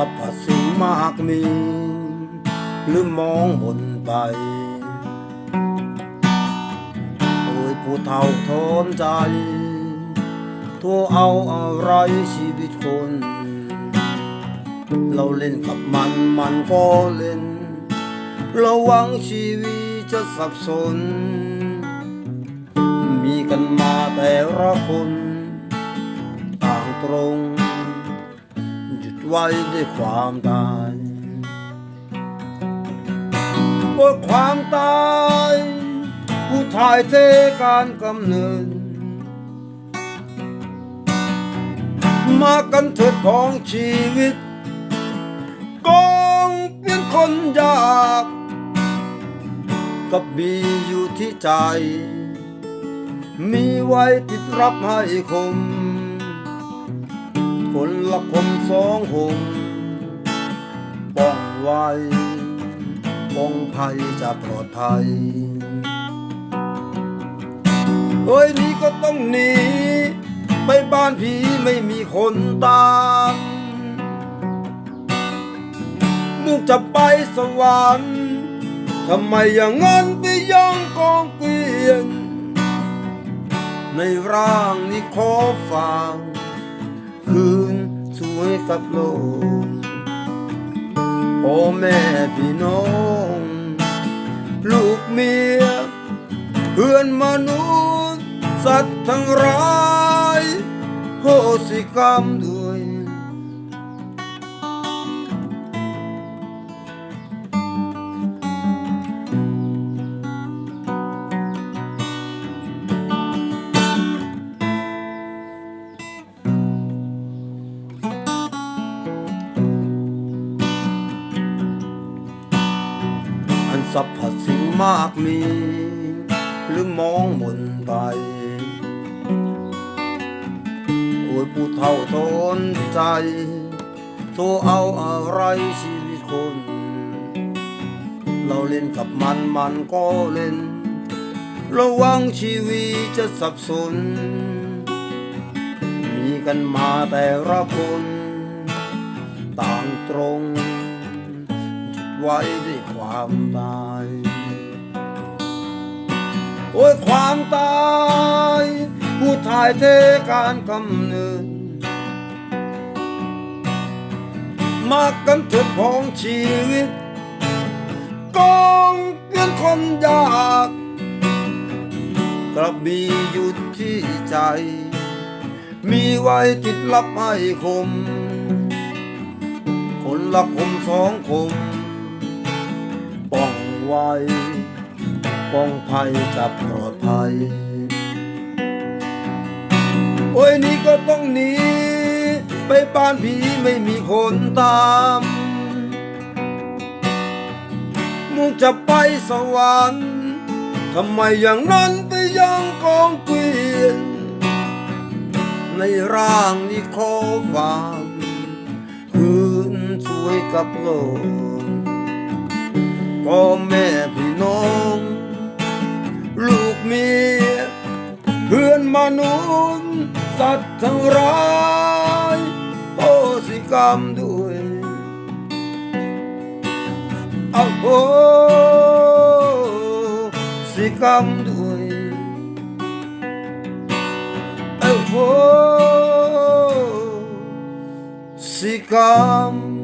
สรรพสิ่งมากมี ลืมมองบนไปโดยผู้เท่าทอนใจ ทั่วเอาอะไรชีวิตคน เราเล่นกับมันมันก็เล่นรหวังชีวิตจะสับสน มีกันมาแต่ละคน ต่างตรง ไว้ด้วยความตายบทความตายผู้ถ่ายเทการกำเนิด มากันเถิดของชีวิตกองเปลี่ยนคนยากกับมีอยู่ที่ใจ มีไว้ติดรับให้คม นละคมสองหมป้องไว้ป้องภัยจะปลอดภัยเอ้ยนี่ก็ต้องหนีไปบ้านผีไม่มีคนตามมุกจะไปสวรรค์ทำไมอย่างนั้นไปย่องกองเกวียนในร่างนี้ขอฟัง ยกับโลกพ่อแม่พี่น้อง ลูกเมีย เพื่อนมนุษย์ สัตว์ทั้งร้ายโหสิกรรมดู วยอันสัพพสิ่งมากมี หรือมองมนไปโอ้ยผู้เฒ่าทนใจโทเอาอะไรชีวิตคน เราเล่นกับมันมันก็เล่น ระวังชีวิตจะสับสน มีกันมาแต่ละคน ต่างตรง ไว้ด้วยความตาย โอ้ยความตายผู้ถ่ายเทการกำเนิดมากันเถิดของชีวิตกองเกินคนยากกระบีอยู่ที่ใจ มีไว้ติดลับให้คม คนละคมสองคม ไว้ ป้องภัยจะปลอดภัย โอ้ยนี่ก็ต้องหนีไปบ้านผีไม่มีคนตาม มุ่งจะไปสวรรค์ทำไมอย่างนั้นไปยังกองเกวียน ในร่างนี้ขอฟังคืนสวยกับโลก พ่อแม่พี่น้อง ลูกเมียเพื่อนมนุษย์สัตว์ทั้งร้ายโอสิกรรมด้วยอาโอสิกรรมด้วยอาโอสิกรรม